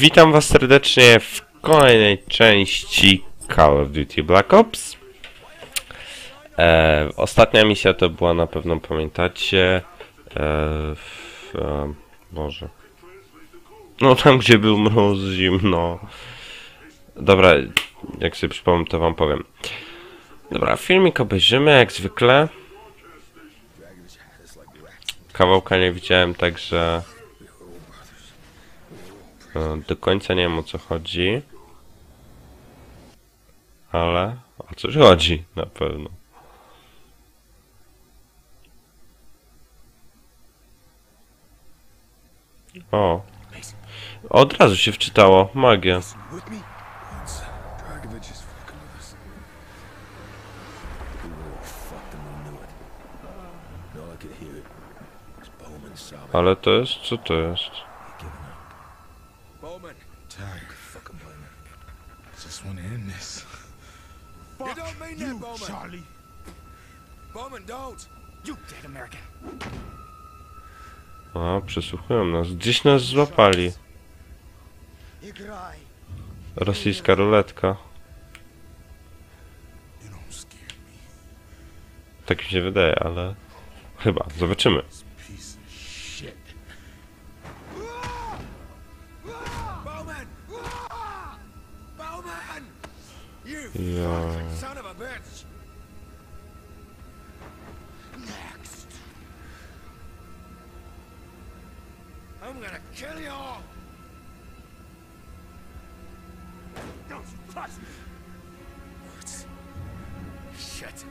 Witam was serdecznie w kolejnej części Call of Duty Black Ops. E, ostatnia misja to była na pewno, pamiętacie, e, w, e, Boże. No tam, gdzie był mróz, zimno. Dobra, jak sobie przypomnę, to wam powiem. Dobra, filmik obejrzymy jak zwykle. Kawałka nie widziałem, także... E, Do końca nie wiem o co chodzi. Ale o coś chodzi na pewno. O. Od razu się wczytało. Magia. Ale to jest... co to jest? Charlie. Bowman, don't. You dead American. A, przesłuchują nas. Gdzieś nas złapali. Rosyjska ruletka. Tak mi się wydaje, ale... Chyba. Zobaczymy. Ja... kill you all! Don't you touch me. What? Shit.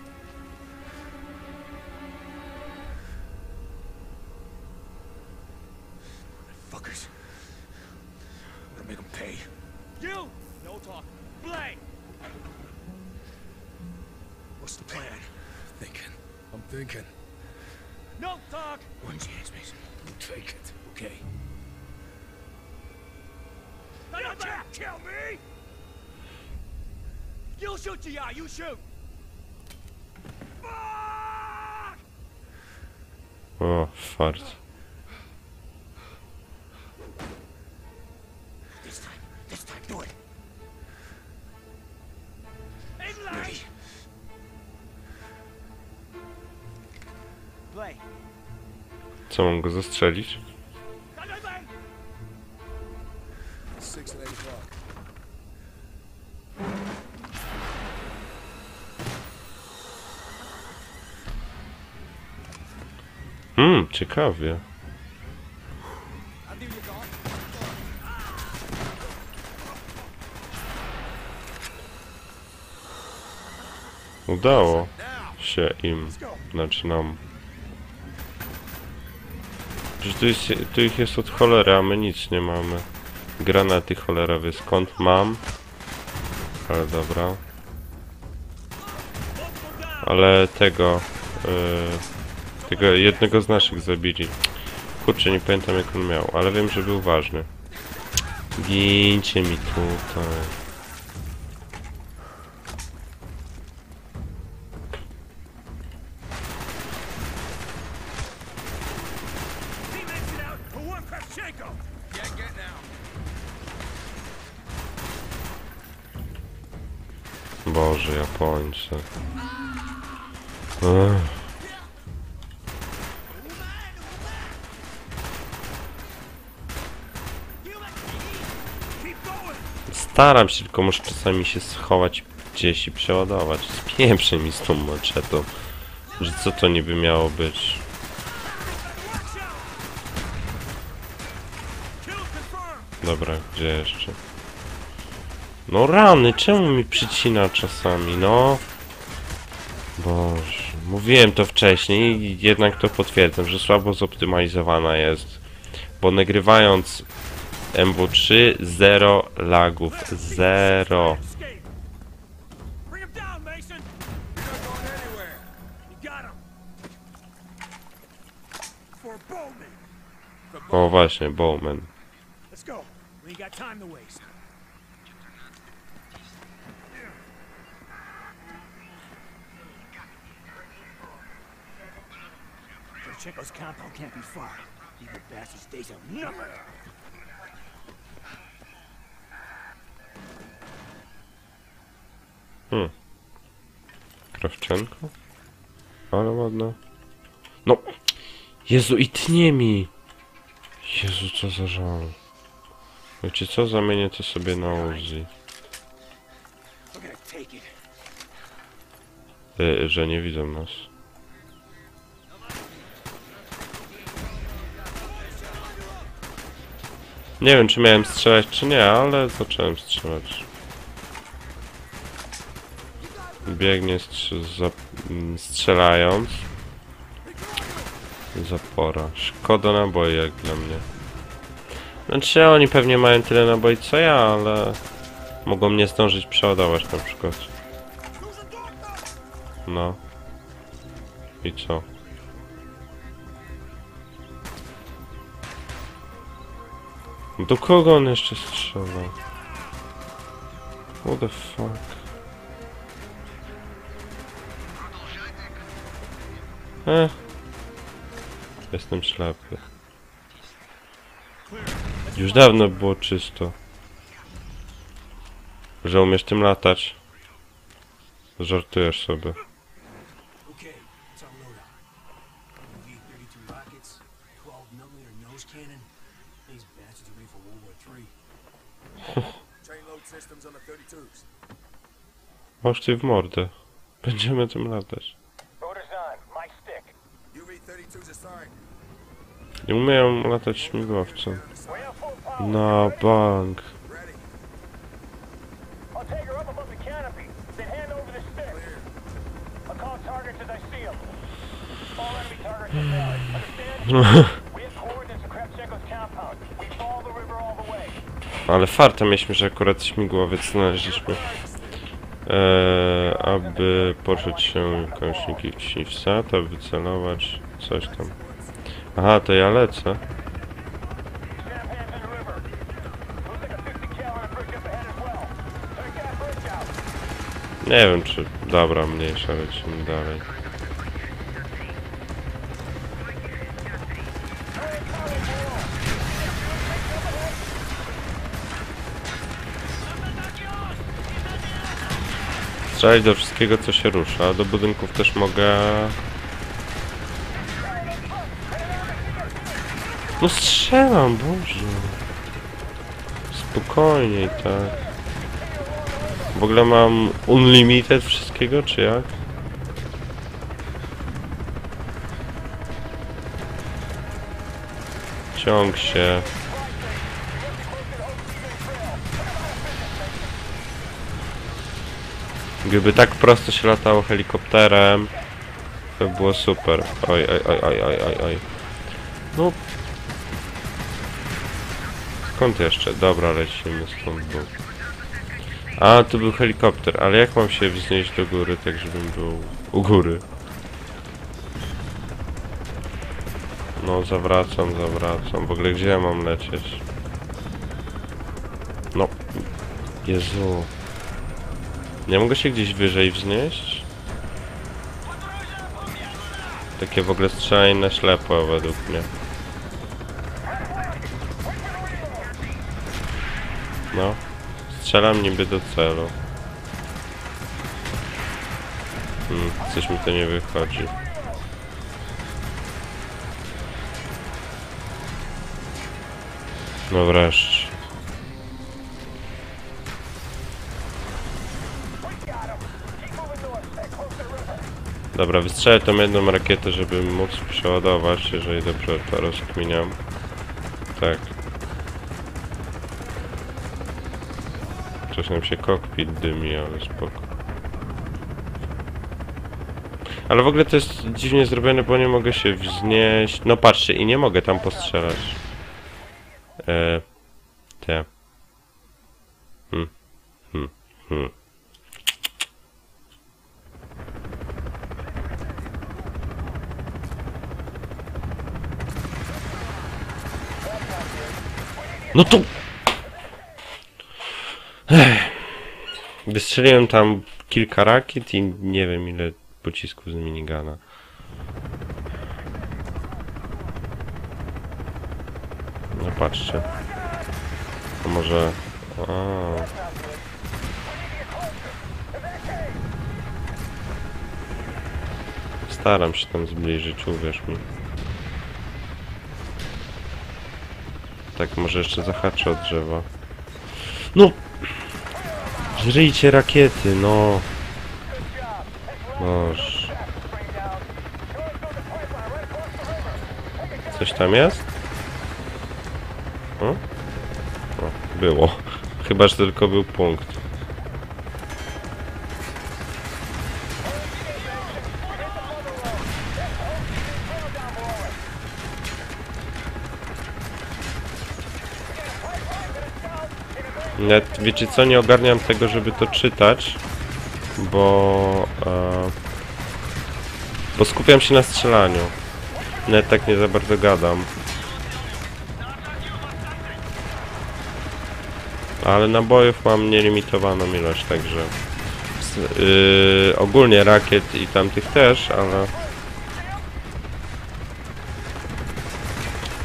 Fuckers. I'm gonna make them pay. You. No talk. Blame. What's the plan? Thinking. I'm thinking. No talk. One chance, Mason. You take it, okay? Kill me. You shoot, GI. You shoot. Fuck! O, fart. This time, this time, do it. England. Ready? Play. Co, mam go zastrzelić? Ciekawie. Udało się im. Znaczy nam. Przecież tu, jest, tu ich jest od cholery, a my nic nie mamy. Granaty cholerowe skąd mam? Ale dobra. Ale tego... y, tego jednego z naszych zabili. Kurczę, nie pamiętam jak on miał, ale wiem, że był ważny. Gincie mi tutaj. It out Staram się, tylko muszę czasami się schować gdzieś i przeładować. Spieprzę mi z tą maczetą. Że co to niby miało być? Dobra, gdzie jeszcze? No rany, czemu mi przycina czasami, no? Boże, mówiłem to wcześniej i jednak to potwierdzam, że słabo zoptymalizowana jest. Bo nagrywając MW3, zero lagów, zero. Escape. Bring him down, Mason. You're not going anywhere. You got him. For Bowman. O właśnie, Bowman. Compound can't be far. Hmm. Krawczenko? Ale ładna. No! Jezu, i tnie mi! Jezu, co za żal. Wiecie co? Zamienię to sobie na Uzi. Y, że nie widzą nas. Nie wiem, czy miałem strzelać, czy nie, ale zacząłem strzelać. Biegnie strz- za, mm, strzelając. Zapora. Szkoda naboi jak dla mnie. Znaczy, oni pewnie mają tyle naboi co ja, ale mogą mnie zdążyć przeładować na przykład. No. I co? Do kogo on jeszcze strzela? What the fuck? Eh. Jestem ślepy. Już dawno było czysto. Że umiesz tym latać. Żartujesz sobie. Okay, it's our loadout. V-32 rockets, 12mm nose cannon. These bastards are ready for World War III. Train load systems on the 32s. Masz ty w mordę. Będziemy tym latać. Nie umieją latać power. Na bank. Ale farta mieliśmy, że akurat śmigłowiec znaleźliśmy. Eee, aby poczuć się kąśniki ksiwca, to wycelować coś tam. Aha, to ja lecę. Snap hands in the river. Looks like a 50 cal on a bridge up ahead as well. Check that bridge out. Nie wiem czy... Dobra, mniejsza, lecimy dalej. Strzelać do wszystkiego co się rusza. Do budynków też mogę... No strzelam, Boże. Spokojniej, tak. W ogóle mam unlimited wszystkiego, czy jak? Ciąg się. Gdyby tak prosto się latało helikopterem, to by było super. Oj, oj, oj, oj, oj, oj. No. Skąd jeszcze? Dobra, lecimy stąd, bo... A, tu był helikopter, ale jak mam się wznieść do góry, tak żebym był u góry? No, zawracam, zawracam. W ogóle gdzie ja mam lecieć? No. Jezu. Nie mogę się gdzieś wyżej wznieść? Takie w ogóle strzelanie na ślepo według mnie. Strzelam niby do celu. Hmm, coś mi to nie wychodzi. No wreszcie. Dobra, wystrzelę tą jedną rakietę, żeby móc przeładować, jeżeli dobrze to rozkminiam. Tak. Coś nam się kokpit dymi, ale spoko. Ale w ogóle to jest dziwnie zrobione, bo nie mogę się wznieść. No patrzcie, i nie mogę tam postrzelać. E, te. Hmm. Hmm. Hmm. No to... Wystrzeliłem tam kilka rakiet i nie wiem ile pocisków z minigana. No patrzcie. To może... A. Staram się tam zbliżyć, uwierz mi. Tak, może jeszcze zahaczę od drzewa. No! Żryjcie rakiety, no! Boż. Coś tam jest? O? O, było. Chyba, że tylko był punkt. Net, wiecie co, nie ogarniam tego, żeby to czytać, bo... E, bo skupiam się na strzelaniu. Net tak nie za bardzo gadam. Ale nabojów mam nielimitowaną ilość, także... Yy, ogólnie rakiet i tamtych też, ale...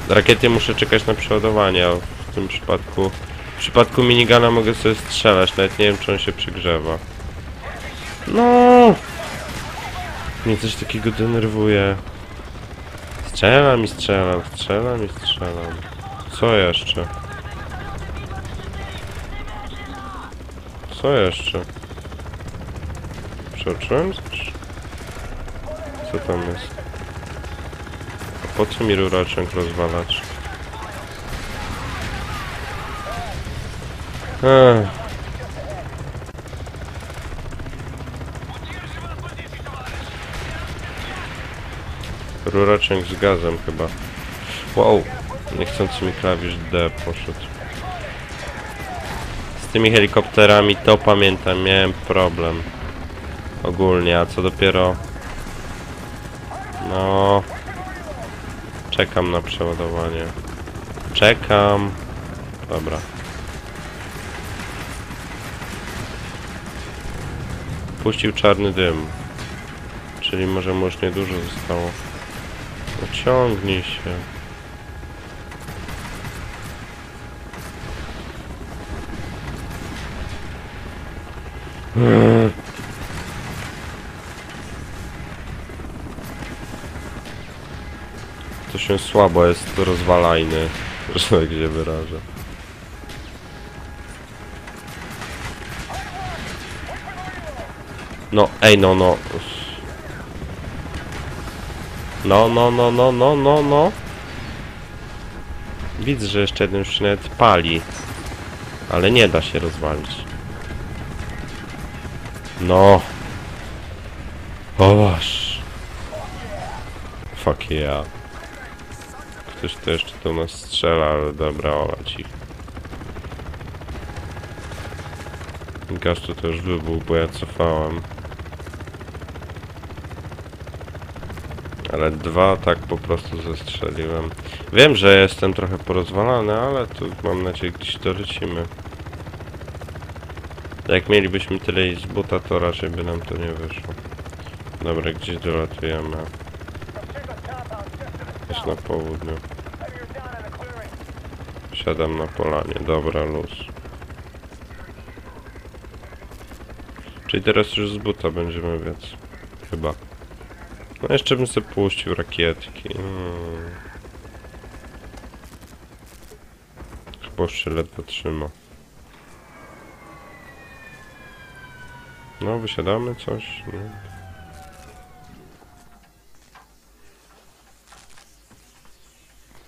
Rakiety muszę czekać na przeładowanie, w tym przypadku... W przypadku minigana mogę sobie strzelać, nawet nie wiem czy on się przygrzewa. No! Mnie coś takiego denerwuje. Strzelam i strzelam, strzelam i strzelam. Co jeszcze? Co jeszcze? Przeoczyłem? Co tam jest? A po co mi ruraczek rozwalać? Ech. Z gazem chyba. Wow, niechcący mi klawisz D poszedł. Z tymi helikopterami to pamiętam, miałem problem. Ogólnie, a co dopiero... No... Czekam na przeładowanie. Czekam. Dobra. Puścił czarny dym. Czyli może mu już niedużo zostało. No ciągnij się. To się słabo jest rozwalajny, że tak się wyrażę. No, ej, no, no. No, no, no, no, no, no, no. Widzę, że jeszcze jeden już nawet pali. Ale nie da się rozwalić. No. O wasz. Fuck yeah. Ktoś to jeszcze do nas strzela, ale dobra, olać ich. Gaz tu też wybuchł, bo ja cofałem. Ale dwa tak po prostu zestrzeliłem. Wiem, że jestem trochę porozwalany, ale tu mam nadzieję gdzieś dolecimy. Jak mielibyśmy tyle i z buta, to raczej by nam to nie wyszło. Dobra, gdzieś dolatujemy. Jest na południu. Siadam na polanie. Dobra, luz. Czyli teraz już z buta będziemy biec. Chyba. No jeszcze bym sobie puścił rakietki. Mm. Chyba się ledwo trzyma. No, wysiadamy coś? Nie.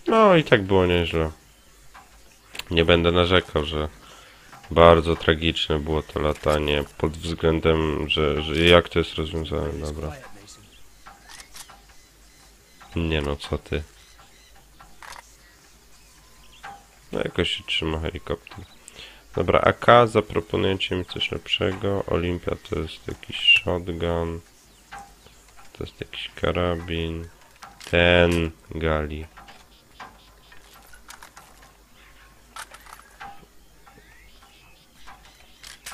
No i tak było nieźle. Nie będę narzekał, że bardzo tragiczne było to latanie pod względem, że, że jak to jest rozwiązane, dobra. Nie no, co ty. No jakoś się trzyma helikopter. Dobra, AK zaproponujecie mi coś lepszego. Olimpia to jest jakiś shotgun. To jest jakiś karabin. Ten gali.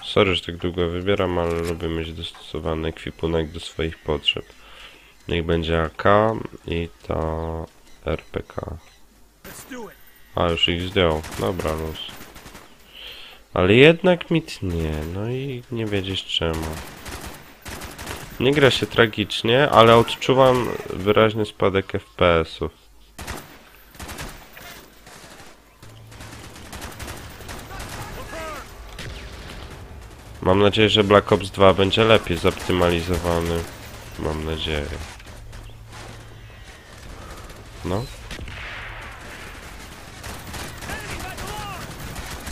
Sorry, że tak długo wybieram, ale lubię mieć dostosowany ekwipunek do swoich potrzeb. Niech będzie AK i to RPK. A, już ich zdjął. Dobra, luz. Ale jednak mi tnie, no i nie wiedzieć czemu. Nie gra się tragicznie, ale odczuwam wyraźny spadek FPS-ów. Mam nadzieję, że Black Ops 2 będzie lepiej zoptymalizowany. Mam nadzieję. No.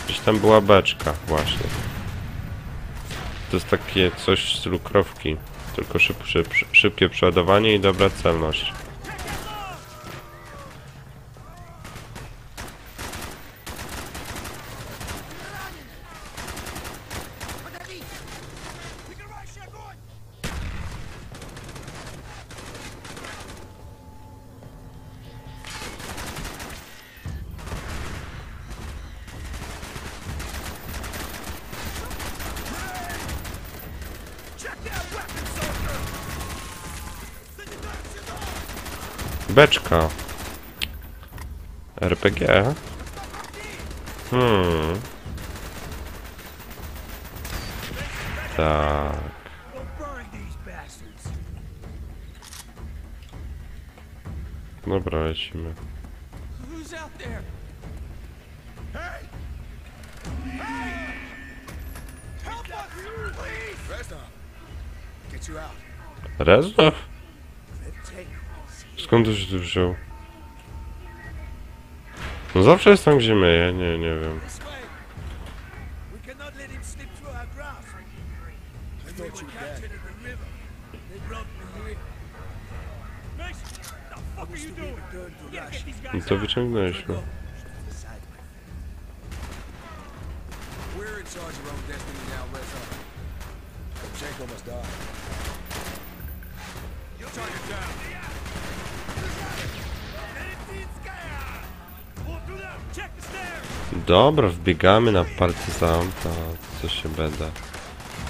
Gdzieś tam była beczka, właśnie. To jest takie coś w stylu krowki. Tylko szyb, szyb, szybkie przeładowanie i dobra celność. Beczka. RPG. Hmm. Tak. Dobra, lecimy. Reznov? Skąd to się tu wziął? No zawsze jest tam, gdzie myję, nie, nie wiem. I thought you were captured in Dobra, wbiegamy na partyzanta, co się będę.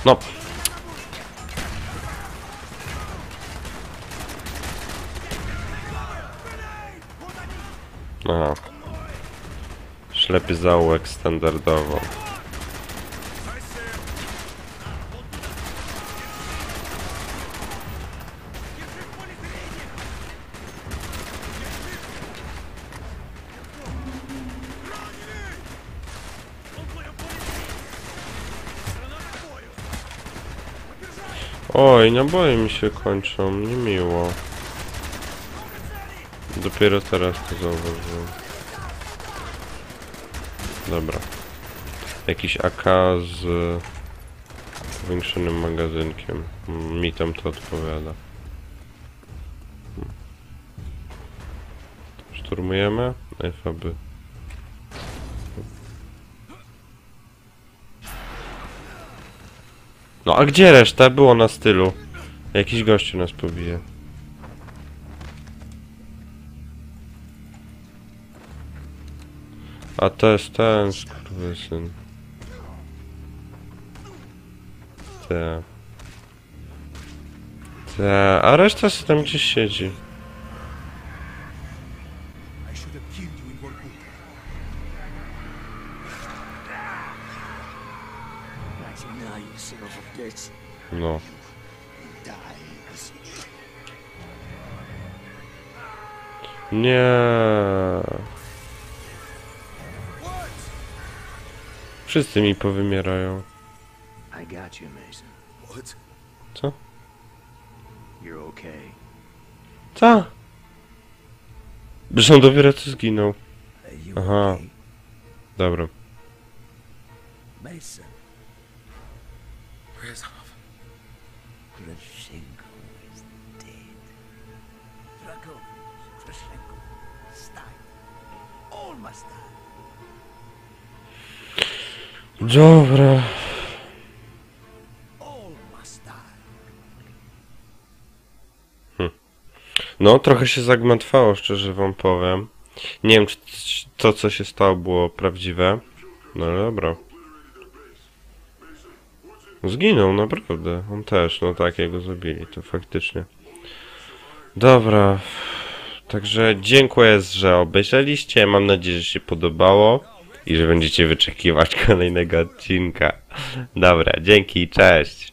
No. Aha. Ślepy zaułek standardowo. Oj, naboje mi się kończą, niemiło. Dopiero teraz to zauważyłem. Dobra. Jakiś AK z powiększonym magazynkiem. Mi tam to odpowiada. Hmm. Szturmujemy? FAB. No a gdzie reszta? Było na stylu. Jakiś gościu nas pobije. A to jest ten skurwysyn. Te. Te. A reszta się tam gdzieś siedzi. No. Nie. Wszyscy mi powymierają. Co? You're okay. Co? Zresztą dopiero co zginął. Aha. Dobra. Mason. All must die. No, trochę się zagmatwało, szczerze wam powiem. Nie wiem, czy to, co się stało, było prawdziwe. No ale dobra. Zginął, naprawdę. On też, no tak, jego zabili, to faktycznie. Dobra. Także dziękuję, że obejrzeliście. Mam nadzieję, że się podobało i że będziecie wyczekiwać kolejnego odcinka. Dobra, dzięki, cześć.